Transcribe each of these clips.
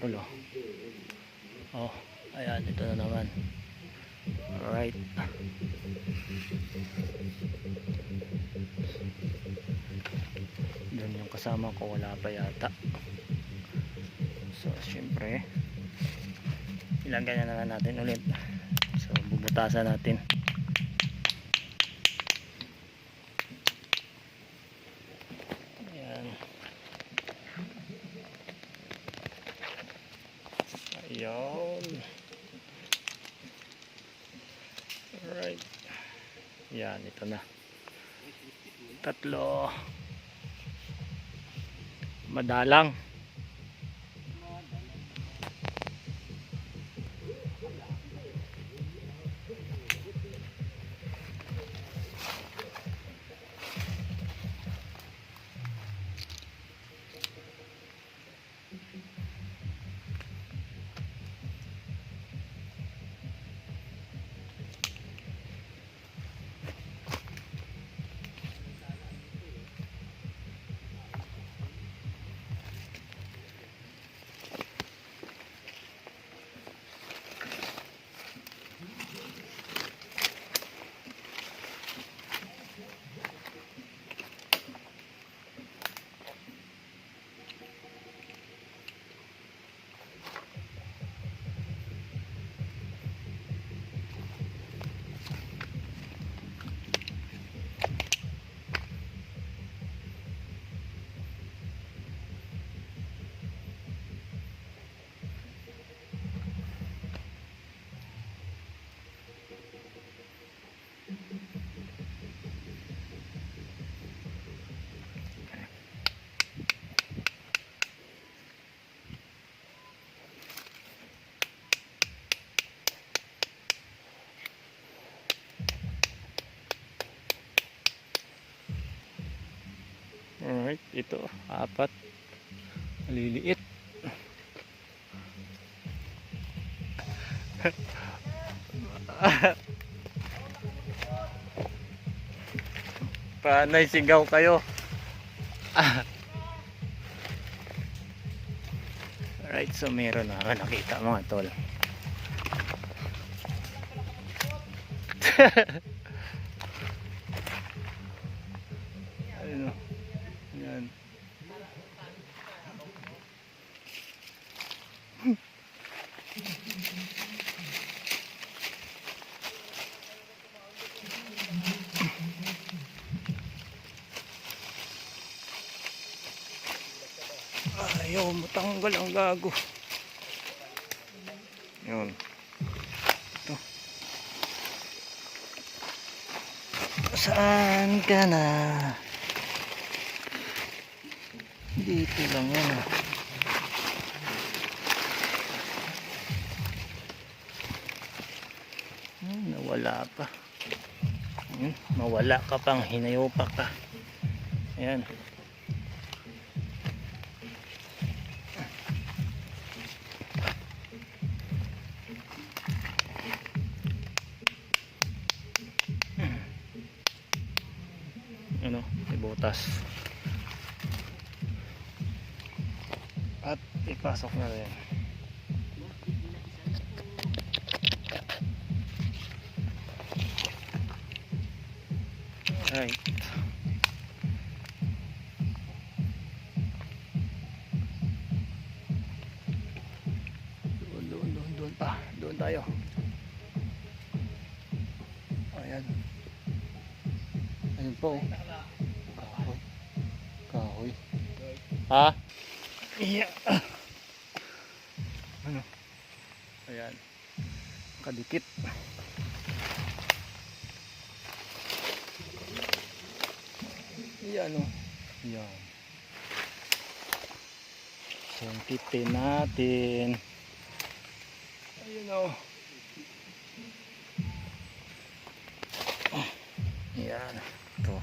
Ulo. Oh, ayan, ito na naman. Alright. Doon yung kasama ko, wala pa yata. So, syempre, ilagay na natin ulit. So, bubutasan natin. Ayan. Ayun. Alright. Yan, ito na. Tatlo. Madalang. Alright, ito. Apat. Maliliit. Panay sigaw kayo. Alright, so meron na ako nakita mga tol. Ayun o. Yan. Ayaw, matanggal ang gago. Yun. Ito. Saan ka na? Dito lang yan. ah. Nawala pa. Mawala ka pang hinayopa ka. Ayan. Ano, may butas. At ipasok na rin. Right. Doon, doon, doon, doon pa. Doon tayo. Ayan. Ayun po. Ha? Iya. Ano? Ayan. Kadikit. Iyan o. Yan. Sungkitin natin. Ayun o. Yan. Ito.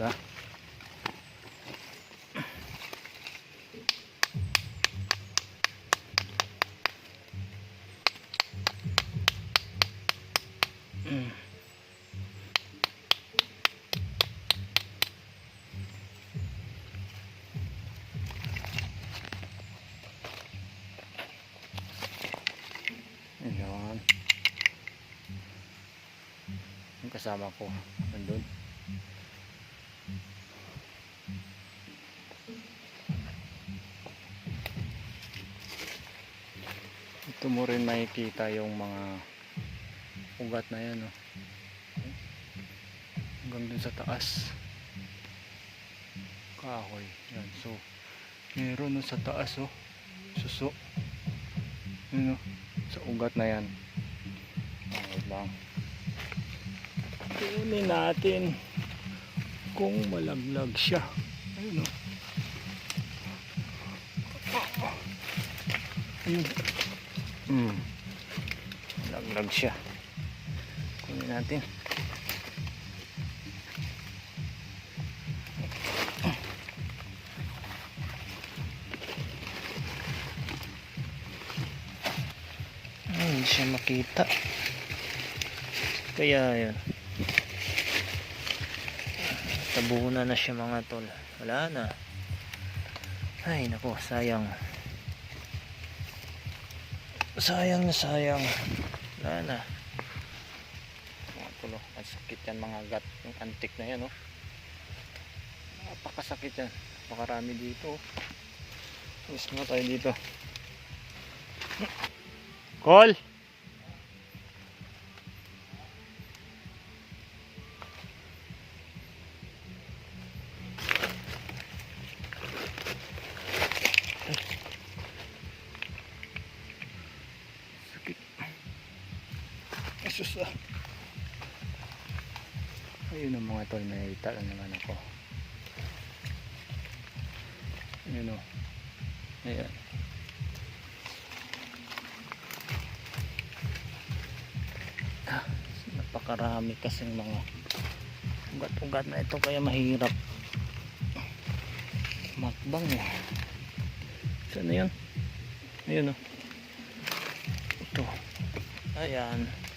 Diba? Kasama ko. Nandun. Ito mo rin makikita yung mga ugat na yan oh. hanggang dun sa taas. Kahoy. Yan so meron no sa taas oh. Suso. Yun oh. Sa ugat na yan. Okay lang kunin natin kung malaglag siya. Ayun oh. Ayun hmm malaglag siya. Kunin natin. Ay, hindi siya makita. Kaya yun. Tabunan na siya mga tol. Wala na. Ay, nako, sayang. Sayang na sayang. Wala na. Mga tol, oh, ang sakit yan mga gat. Yung antik na yan, oh. Napakasakit yan. Napakarami dito, oh. Miss mo tayo dito. Call! Ah. Ayun ang mga tol, may tala naman ako. Ayun o. Ayan. Ah, napakarami kasing mga ugat-ugat na ito kaya mahirap makbang eh. Saan na yun? Ayun o. Ito. Ayan.